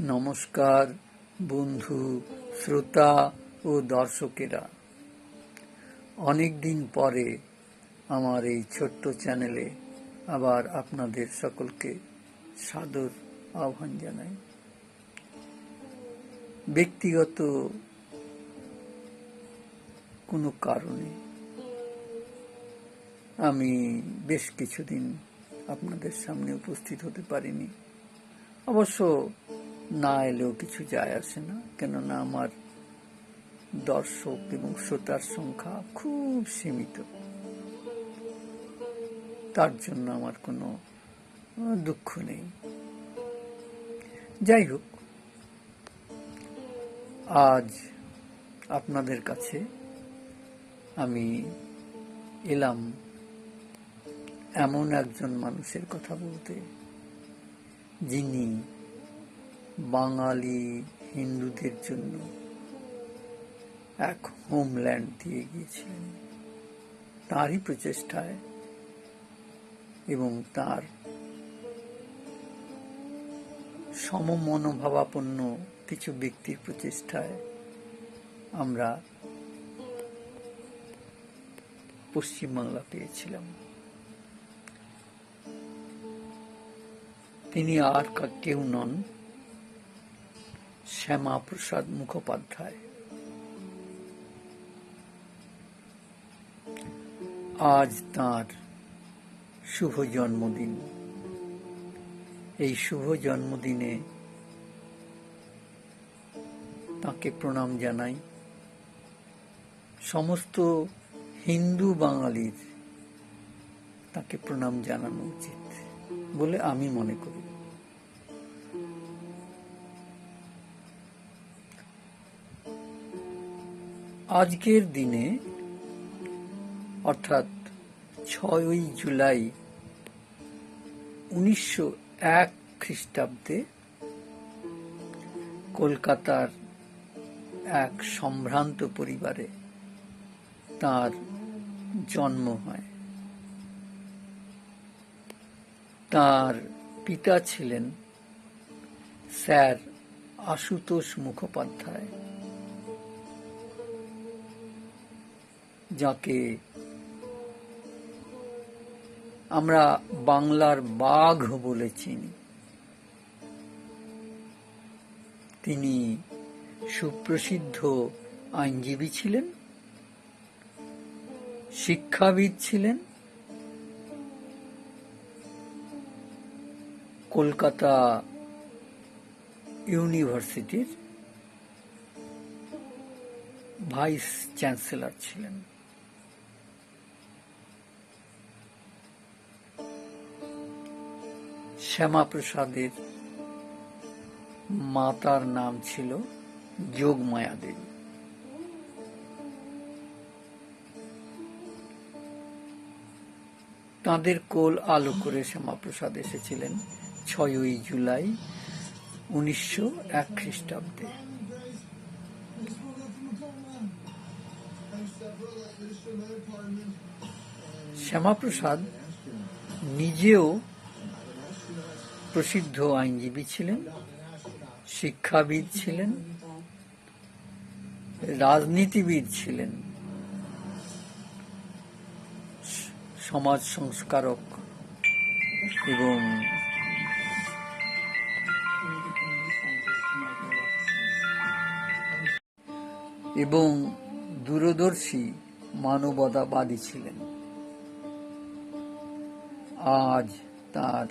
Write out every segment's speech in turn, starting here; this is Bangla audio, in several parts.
নমস্কার, বন্ধু, শ্রোতা ও দর্শকেরা। অনেক দিন পরে আমার এই ছোট্ট চ্যানেলে আবার আপনাদের সকলকে সাদর আহ্বান জানাই। ব্যক্তিগত কোনো কারণে আমি বেশ কিছুদিন আপনাদের সামনে উপস্থিত হতে পারিনি। অবশ্য না এলেও কিছু যায় আসে না, কেননা আমার দর্শক এবং শ্রোতার সংখ্যা খুব সীমিত। তার জন্য আমার কোনো দুঃখ নেই। যাই হোক, আজ আপনাদের কাছে আমি এলাম এমন একজন মানুষের কথা বলতে, যিনি বাঙালি হিন্দুদের জন্য এক হোমল্যান্ড দিয়ে গিয়েছিলেন তারই প্রচেষ্টায় এবং তার সমমনোভাবাপন্ন কিছু ব্যক্তির প্রচেষ্টায় আমরা পশ্চিমবাংলা পেয়েছিলাম। তিনি আর কেউ নন। শ্যামাপ্রসাদ মুখোপাধ্যায়। আজ তার শুভ জন্মদিন। এই শুভ জন্মদিনে তাকে প্রণাম জানাই সমস্ত হিন্দু বাঙালির। তাকে প্রণাম জানানো উচিত বলে আমি মনে করি। আজকের দিনে, অর্থাৎ ছয়ই জুলাই উনিশশো এক খ্রিস্টাব্দে, কলকাতার এক সম্ভ্রান্ত পরিবারে তার জন্ম হয়। তার পিতা ছিলেন স্যার আশুতোষ মুখোপাধ্যায়। যাকে আমরা বাংলার বাঘ বলে চিনি। তিনি সুপ্রসিদ্ধ আইনজীবী ছিলেন, শিক্ষাবিদ ছিলেন, কলকাতা ইউনিভার্সিটির ভাইস চ্যান্সেলর ছিলেন। শ্যামাপ্রসাদের মাতার নাম ছিল যোগমায়া দেবী। তাঁদের কোল আলো করে শ্যামাপ্রসাদ এসেছিলেন ছয়ই জুলাই উনিশশো এক খ্রিস্টাব্দে। শ্যামাপ্রসাদ নিজেও প্রসিদ্ধ আইনজীবী ছিলেন, শিক্ষাবিদ ছিলেন, রাজনীতিবিদ ছিলেন, সমাজ সংস্কারক এবং এবং দূরদর্শী মানবতাবাদী ছিলেন। আজ তার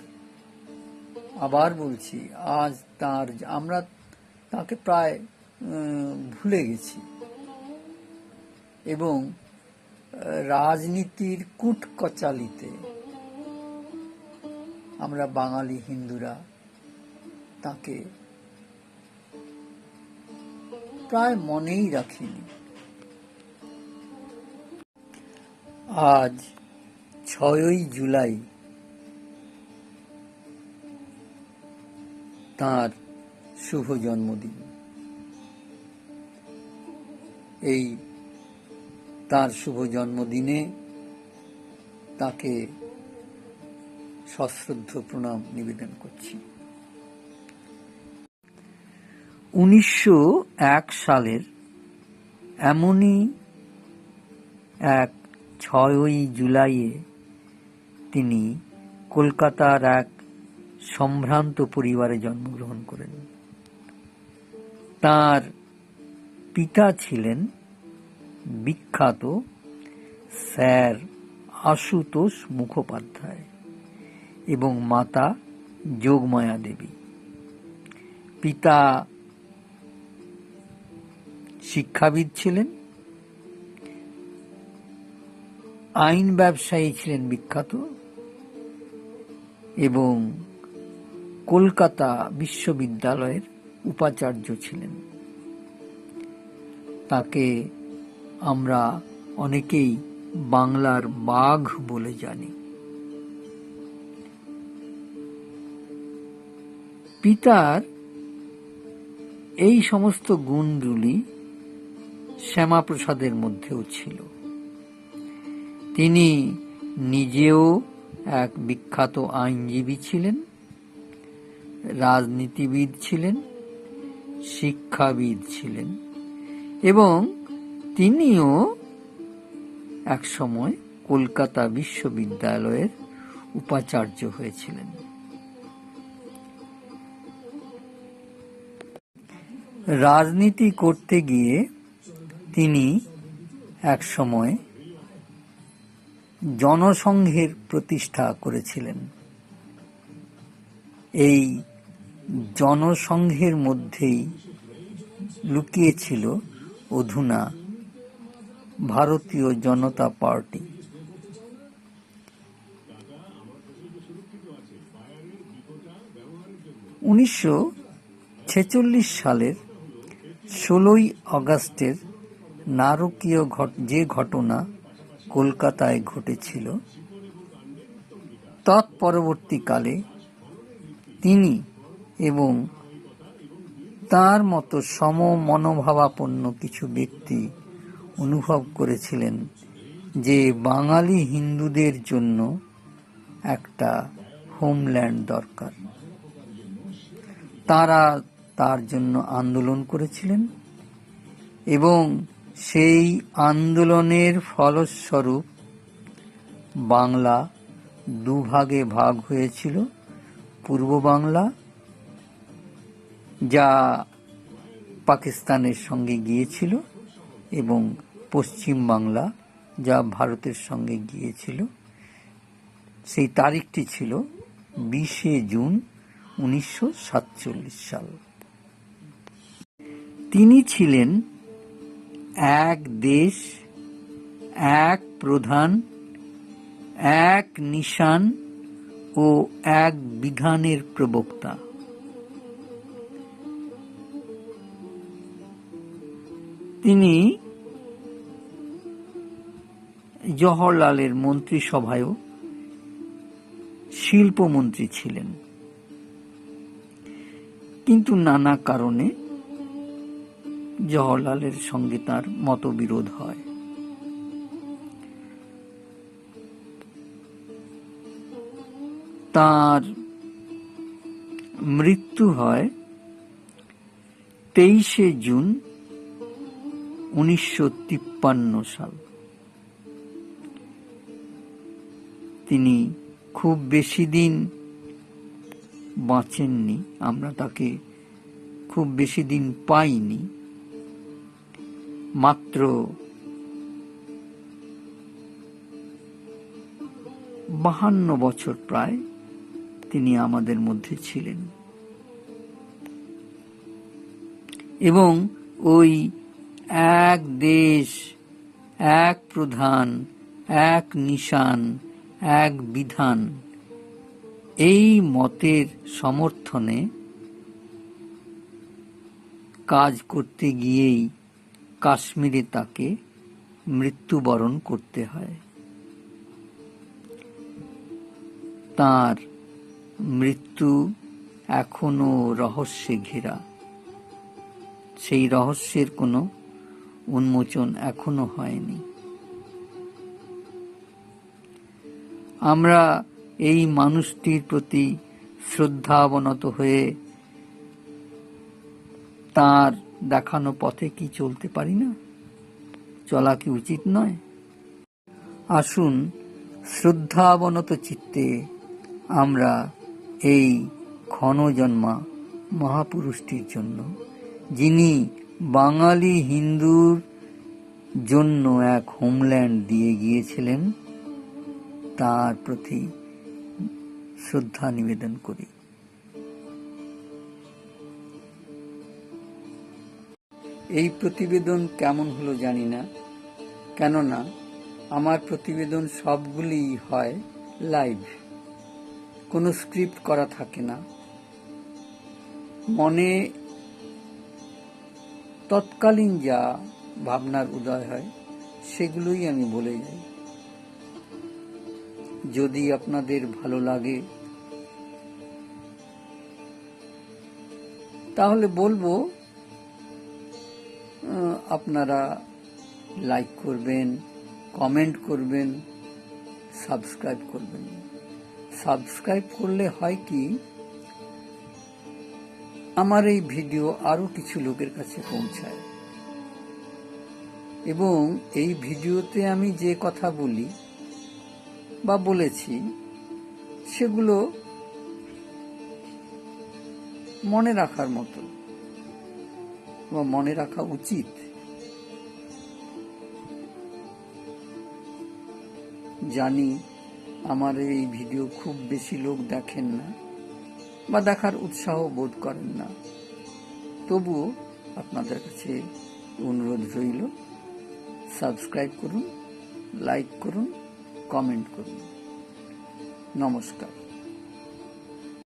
আবার বলছি, আজ তার আমরা তাকে প্রায় ভুলে গেছি। এবং রাজনীতির কুটকচালিতে আমরা বাঙালি হিন্দুরা তাকে প্রায় মনেই রাখিনি। আজ ছয়ই জুলাই তার শুভ জন্মদিন। এই তার শুভ জন্মদিনে তাকে সশ্রদ্ধ প্রণাম নিবেদন করছি। উনিশশো এক সালের এমনই এক ছয়ই জুলাইয়ে তিনি কলকাতার এক সম্ভ্রান্ত পরিবারে জন্মগ্রহণ করেন। তার পিতা ছিলেন বিখ্যাত স্যার আশুতোষ মুখোপাধ্যায় এবং মাতা যোগমায়া দেবী। পিতা শিক্ষাবিদ ছিলেন, আইন ব্যবসায়ী ছিলেন বিখ্যাত এবং কলকাতা বিশ্ববিদ্যালয়ের উপাচার্য ছিলেন। তাকে আমরা অনেকেই বাংলার বাঘ বলে জানি। পিতার এই সমস্ত গুণগুলি শ্যামাপ্রসাদের মধ্যেও ছিল। তিনি নিজেও এক বিখ্যাত আইনজীবী ছিলেন। রাজনীতিবিদ ছিলেন, শিক্ষাবিদ ছিলেন, এবং তিনিও একসময় কলকাতা বিশ্ববিদ্যালয়ের উপাচার্য হয়েছিলেন। রাজনীতি করতে গিয়ে তিনি একসময় জনসংঘের প্রতিষ্ঠা করেছিলেন। এই জনসংঘের মধ্যেই লুকিয়েছিল অধুনা ভারতীয় জনতা পার্টি। উনিশশো ছেচল্লিশ সালের ষোলোই আগস্টের নারকীয় যে ঘটনা কলকাতায় ঘটেছিল, তৎপরবর্তীকালে তিনি এবং তার মতো সম মনোভাবাপন্ন কিছু ব্যক্তি অনুভব করেছিলেন যে বাঙালি হিন্দুদের জন্য একটা হোমল্যান্ড দরকার। তারা তার জন্য আন্দোলন করেছিলেন এবং সেই আন্দোলনের ফলস্বরূপ বাংলা দুভাগে ভাগ হয়েছিল। পূর্ব বাংলা, যা পাকিস্তানের সঙ্গে গিয়েছিল এবং পশ্চিম বাংলা, যা ভারতের সঙ্গে গিয়েছিল। সেই তারিখটি ছিল বিশে জুন উনিশশো সাতচল্লিশ সাল। তিনি ছিলেন এক দেশ, এক প্রধান, এক নিশান ও এক বিধানের প্রবক্তা। তিনি জওহরলালের মন্ত্রিসভায়ও শিল্পমন্ত্রী ছিলেন। কিন্তু নানা কারণে জওহরলালের সঙ্গে তার মতবিরোধ হয়। তার মৃত্যু হয় তেইশে জুন উনিশশো তিপ্পান্ন সাল। তিনি খুব বেশি দিন বাঁচেননি, আমরা তাকে খুব বেশি দিন পাইনি। মাত্র বাহান্ন বছর প্রায় তিনি আমাদের মধ্যে ছিলেন। এবং ওই এক দেশ, এক প্রধান, এক নিশান, এক বিধান, এই মতের সমর্থনে কাজ করতে গিয়েই কাশ্মীরে তাকে মৃত্যুবরণ করতে হয়। তার মৃত্যু এখনও রহস্যে ঘেরা। সেই রহস্যের কোনো উন্মোচন এখনও হয়নি। আমরা এই মানুষটির প্রতি শ্রদ্ধা অবনত হয়ে তার দেখানো পথে কি চলতে পারি না? চলা কি উচিত নয়? আসুন, শ্রদ্ধাবনত চিত্তে আমরা এই ক্ষণজন্মা মহাপুরুষটির জন্য, যিনি বাঙালি হিন্দুর জন্য এক হোমল্যান্ড দিয়ে গিয়েছিলেন, তার প্রতি শ্রদ্ধা নিবেদন করি। এই প্রতিবেদন কেমন হলো জানি না, কেননা আমার প্রতিবেদন সবগুলি হয় লাইভ। কোনো স্ক্রিপ্ট করা থাকে না। মনে তৎকালীন যা ভাবনার উদয় হয়, সেগুলোই আমি বলে যাই। যদি আপনাদের ভালো লাগে, তাহলে বলব আপনারা লাইক করবেন, কমেন্ট করবেন, সাবস্ক্রাইব করবেন। সাবস্ক্রাইব করলে হয় কি, আমার এই ভিডিও আরও কিছু লোকের কাছে পৌঁছায়। এবং এই ভিডিওতে আমি যে কথা বলি বা বলেছি, সেগুলো মনে রাখার মতো বা মনে রাখা উচিত। জানি আমার এই ভিডিও খুব বেশি লোক দেখেন না বা দেখার উৎসাহ বোধ করেন না। তবুও আপনাদের কাছে অনুরোধ রইল, সাবস্ক্রাইব করুন, লাইক করুন, কমেন্ট করুন। নমস্কার।